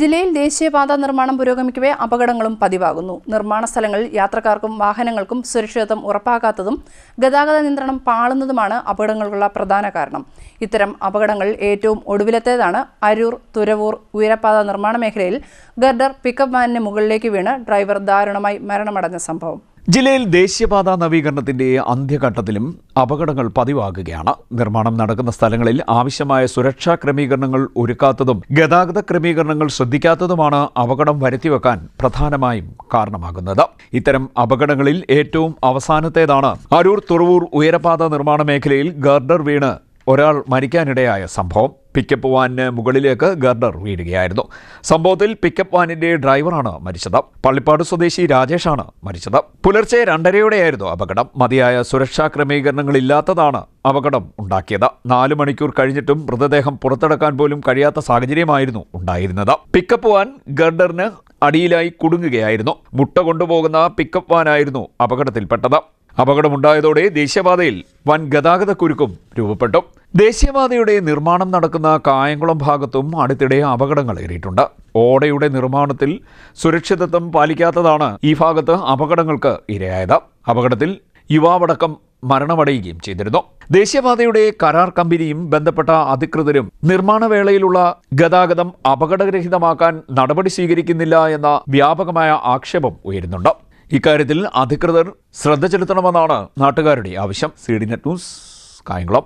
ജില്ലയിൽ ദേശീയപാത നിർമ്മാണം പുരോഗമിക്കവേ അപകടങ്ങളും പതിവാകുന്നു. നിർമ്മാണ സ്ഥലങ്ങളിൽ യാത്രക്കാർക്കും വാഹനങ്ങൾക്കും സുരക്ഷിതത്വം ഉറപ്പാക്കാത്തതും ഗതാഗത നിയന്ത്രണം പാളുന്നതുമാണ് അപകടങ്ങൾക്കുള്ള പ്രധാന കാരണം. ഇത്തരം അപകടങ്ങൾ ഏറ്റവും ഒടുവിലത്തേതാണ്. അരൂർ തുരവൂർ ഉയരപാത നിർമ്മാണ മേഖലയിൽ ഗർഡർ പിക്കപ്പ് വാനിന് മുകളിലേക്ക് വീണ് ഡ്രൈവർ ദാരുണമായി മരണമടഞ്ഞ സംഭവം. ജില്ലയിൽ ദേശീയപാതാ നവീകരണത്തിന്റെ അന്ത്യഘട്ടത്തിലും അപകടങ്ങൾ പതിവാകുകയാണ്. നിർമ്മാണം നടക്കുന്ന സ്ഥലങ്ങളിൽ ആവശ്യമായ സുരക്ഷാ ക്രമീകരണങ്ങൾ ഒരുക്കാത്തതും ഗതാഗത ക്രമീകരണങ്ങൾ ശ്രദ്ധിക്കാത്തതുമാണ് അപകടം വരുത്തിവെക്കാൻ പ്രധാനമായും കാരണമാകുന്നത്. ഇത്തരം അപകടങ്ങളിൽ ഏറ്റവും അവസാനത്തേതാണ്. അരൂർ തുറവൂർ ഉയരപാത നിർമ്മാണ മേഖലയിൽ ഗർഡർ വീണ് ഒരാൾ മരിക്കാനിടയായ സംഭവം പിക്കപ്പ് വാനിന് മുകളിലേക്ക് ഗർഡർ വീഴുകയായിരുന്നു. സംഭവത്തിൽ പിക്കപ്പ് വാനിന്റെ ഡ്രൈവറാണ് മരിച്ചത്. പള്ളിപ്പാട് സ്വദേശി രാജേഷാണ് മരിച്ചത്. പുലർച്ചെ രണ്ടരയോടെയായിരുന്നു അപകടം. മതിയായ സുരക്ഷാ ക്രമീകരണങ്ങളില്ലാത്തതാണ് അപകടം ഉണ്ടാക്കിയത്. നാല് മണിക്കൂർ കഴിഞ്ഞിട്ടും മൃതദേഹം പുറത്തെടുക്കാൻ പോലും കഴിയാത്ത സാഹചര്യമായിരുന്നു ഉണ്ടായിരുന്നത്. പിക്കപ്പ് വാൻ ഗർഡറിന് അടിയിലായി കുടുങ്ങുകയായിരുന്നു. മുട്ട കൊണ്ടുപോകുന്ന പിക്കപ്പ് വാനായിരുന്നു അപകടത്തിൽപ്പെട്ടത്. അപകടമുണ്ടായതോടെ ദേശീയപാതയിൽ വൻ ഗതാഗത കുരുക്കും രൂപപ്പെട്ടു. ദേശീയപാതയുടെ നിർമ്മാണം നടക്കുന്ന കായംകുളം ഭാഗത്തും അടുത്തിടെ അപകടങ്ങൾ ഏറിയിട്ടുണ്ട്. ഓടയുടെ നിർമ്മാണത്തിൽ സുരക്ഷിതത്വം പാലിക്കാത്തതാണ് ഈ ഭാഗത്ത് അപകടങ്ങൾക്ക് ഇരയായത്. അപകടത്തിൽ യുവാവടക്കം മരണമടയുകയും ചെയ്തിരുന്നു. ദേശീയപാതയുടെ കരാർ കമ്പനിയും ബന്ധപ്പെട്ട അധികൃതരും നിർമ്മാണ വേളയിലുള്ള ഗതാഗതം അപകടരഹിതമാക്കാൻ നടപടി സ്വീകരിക്കുന്നില്ല എന്ന വ്യാപകമായ ആക്ഷേപം ഉയരുന്നുണ്ട്. ഇക്കാര്യത്തിൽ അധികൃതർ ശ്രദ്ധ ചെലുത്തണമെന്നാണ് നാട്ടുകാരുടെ ആവശ്യം. C D net news Kayamkulam.